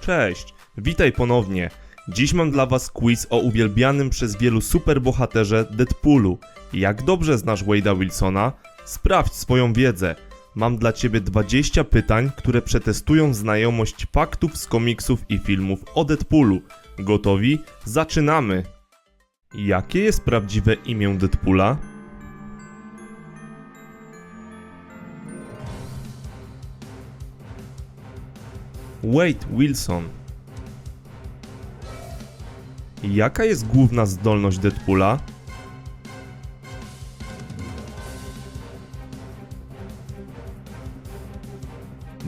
Cześć, witaj ponownie. Dziś mam dla was quiz o uwielbianym przez wielu superbohaterze Deadpoolu. Jak dobrze znasz Wade'a Wilsona? Sprawdź swoją wiedzę. Mam dla ciebie 20 pytań, które przetestują znajomość faktów z komiksów i filmów o Deadpoolu. Gotowi? Zaczynamy! Jakie jest prawdziwe imię Deadpoola? Wade Wilson. Jaka jest główna zdolność Deadpoola?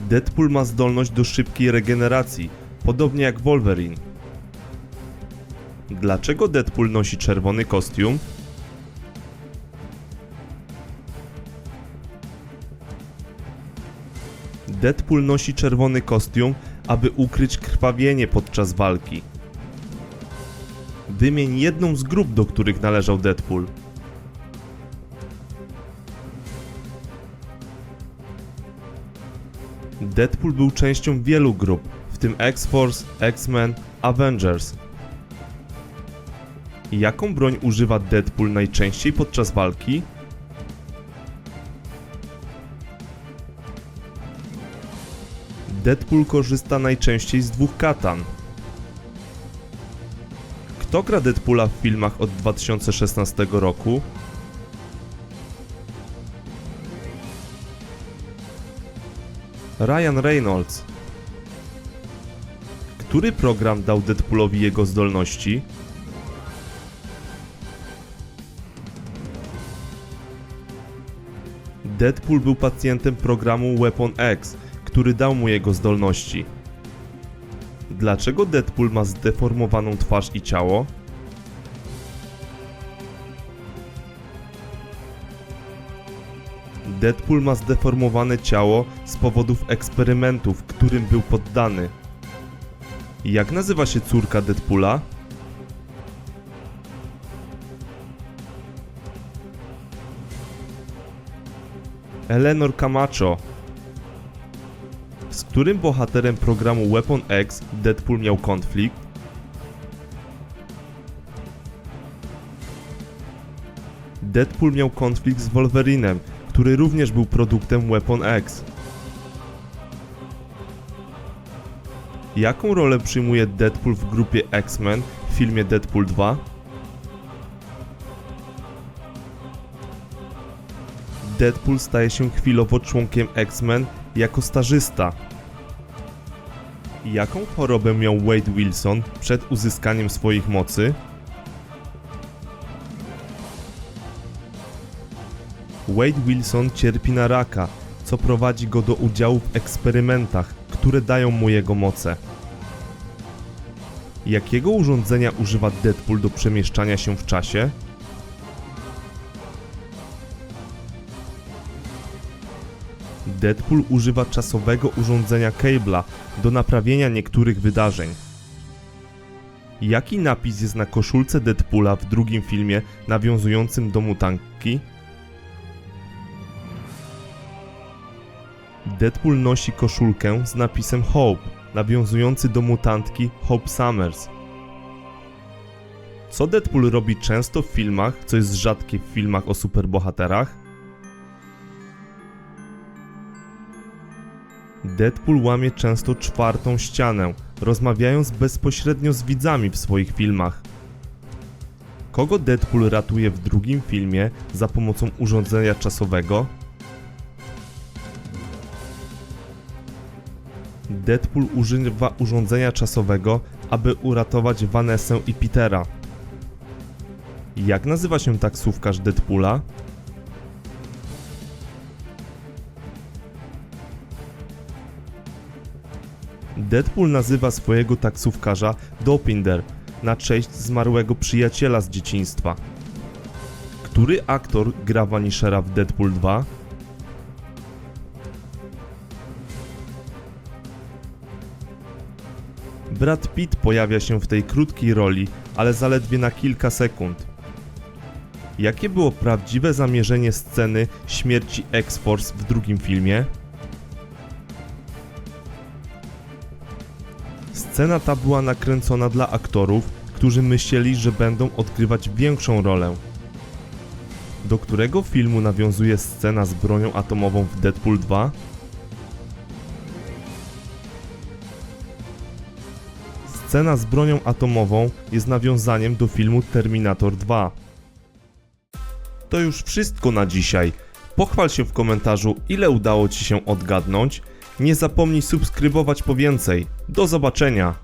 Deadpool ma zdolność do szybkiej regeneracji, podobnie jak Wolverine. Dlaczego Deadpool nosi czerwony kostium? Deadpool nosi czerwony kostium, aby ukryć krwawienie podczas walki. Wymień jedną z grup, do których należał Deadpool. Deadpool był częścią wielu grup, w tym X-Force, X-Men, Avengers. Jaką broń używa Deadpool najczęściej podczas walki? Deadpool korzysta najczęściej z dwóch katan. Kto gra Deadpoola w filmach od 2016 roku? Ryan Reynolds. Który program dał Deadpoolowi jego zdolności? Deadpool był pacjentem programu Weapon X, który dał mu jego zdolności. Dlaczego Deadpool ma zdeformowaną twarz i ciało? Deadpool ma zdeformowane ciało z powodów eksperymentów, którym był poddany. Jak nazywa się córka Deadpoola? Eleanor Camacho. Z którym bohaterem programu Weapon X Deadpool miał konflikt? Deadpool miał konflikt z Wolverinem, który również był produktem Weapon X. Jaką rolę przyjmuje Deadpool w grupie X-Men w filmie Deadpool 2? Deadpool staje się chwilowo członkiem X-Men jako stażysta. Jaką chorobę miał Wade Wilson przed uzyskaniem swoich mocy? Wade Wilson cierpi na raka, co prowadzi go do udziału w eksperymentach, które dają mu jego moce. Jakiego urządzenia używa Deadpool do przemieszczania się w czasie? Deadpool używa czasowego urządzenia Cable'a do naprawienia niektórych wydarzeń. Jaki napis jest na koszulce Deadpoola w drugim filmie nawiązującym do mutanki? Deadpool nosi koszulkę z napisem Hope, nawiązujący do mutantki Hope Summers. Co Deadpool robi często w filmach, co jest rzadkie w filmach o superbohaterach? Deadpool łamie często czwartą ścianę, rozmawiając bezpośrednio z widzami w swoich filmach. Kogo Deadpool ratuje w drugim filmie za pomocą urządzenia czasowego? Deadpool używa urządzenia czasowego, aby uratować Vanessę i Petera. Jak nazywa się taksówkarz Deadpoola? Deadpool nazywa swojego taksówkarza Dopinder na cześć zmarłego przyjaciela z dzieciństwa. Który aktor gra Vanishera w Deadpool 2? Brad Pitt pojawia się w tej krótkiej roli, ale zaledwie na kilka sekund. Jakie było prawdziwe zamierzenie sceny śmierci X-Force w drugim filmie? Scena ta była nakręcona dla aktorów, którzy myśleli, że będą odgrywać większą rolę. Do którego filmu nawiązuje scena z bronią atomową w Deadpool 2? Scena z bronią atomową jest nawiązaniem do filmu Terminator 2. To już wszystko na dzisiaj. Pochwal się w komentarzu, ile udało Ci się odgadnąć. Nie zapomnij subskrybować po więcej. Do zobaczenia!